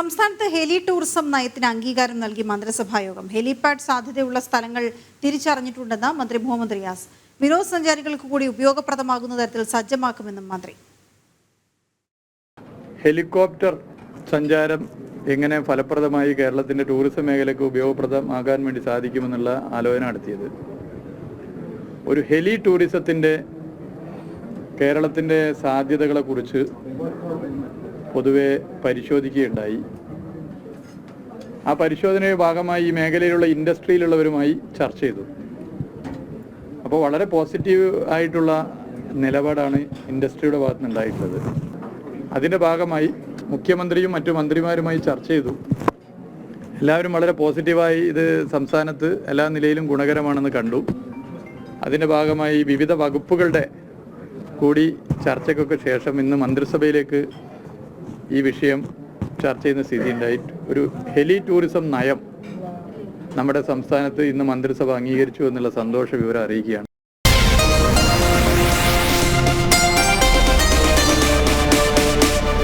സംസ്ഥാനത്ത് ഹെലി ടൂറിസം നയത്തിന് അംഗീകാരം നൽകി മന്ത്രിസഭായോഗം. ഹെലിപാഡ് സാധ്യതയുള്ള സ്ഥലങ്ങൾ തിരിച്ചറിഞ്ഞിട്ടുണ്ടെന്ന് മന്ത്രി മുഹമ്മദ് റിയാസ്. വിനോദസഞ്ചാരികൾക്ക് കൂടി ഉപയോഗപ്രദമാകുന്ന തരത്തിൽ സജ്ജമാക്കുമെന്നും മന്ത്രി. ഹെലികോപ്റ്റർ സഞ്ചാരം എങ്ങനെ ഫലപ്രദമായി കേരളത്തിന്റെ ടൂറിസം മേഖലയ്ക്ക് ഉപയോഗപ്രദമാകാൻ വേണ്ടി സാധിക്കുമെന്നുള്ള ആലോചന നടത്തിയത്. ഒരു ഹെലി ടൂറിസത്തിന്റെ കേരളത്തിന്റെ സാധ്യതകളെക്കുറിച്ച് പൊതുവെ പരിശോധിക്കുകയുണ്ടായി. ആ പരിശോധനയുടെ ഭാഗമായി ഈ മേഖലയിലുള്ള ഇൻഡസ്ട്രിയിലുള്ളവരുമായി ചർച്ച ചെയ്തു. അപ്പോൾ വളരെ പോസിറ്റീവ് ആയിട്ടുള്ള നിലപാടാണ് ഇൻഡസ്ട്രിയുടെ ഭാഗത്ത് നിന്നുണ്ടായിട്ടുള്ളത് അതിന്റെ ഭാഗമായി മുഖ്യമന്ത്രിയും മറ്റു മന്ത്രിമാരുമായി ചർച്ച ചെയ്തു. എല്ലാവരും വളരെ പോസിറ്റീവായി ഇത് സംസ്ഥാനത്ത് എല്ലാ നിലയിലും ഗുണകരമാണെന്ന് കണ്ടു. അതിന്റെ ഭാഗമായി വിവിധ വകുപ്പുകളുടെ കൂടി ചർച്ചയ്ക്കൊക്കെ ശേഷം ഇന്ന് മന്ത്രിസഭയിലേക്ക് ഈ വിഷയം ചർച്ച ചെയ്യുന്ന സ്ഥിതി ഉണ്ടായി ഒരു ഹെലി ടൂറിസം നയം നമ്മുടെ സംസ്ഥാനത്ത് ഇന്ന് മന്ത്രിസഭ അംഗീകരിച്ചു എന്നുള്ള സന്തോഷ വിവരം അറിയിക്കുകയാണ്.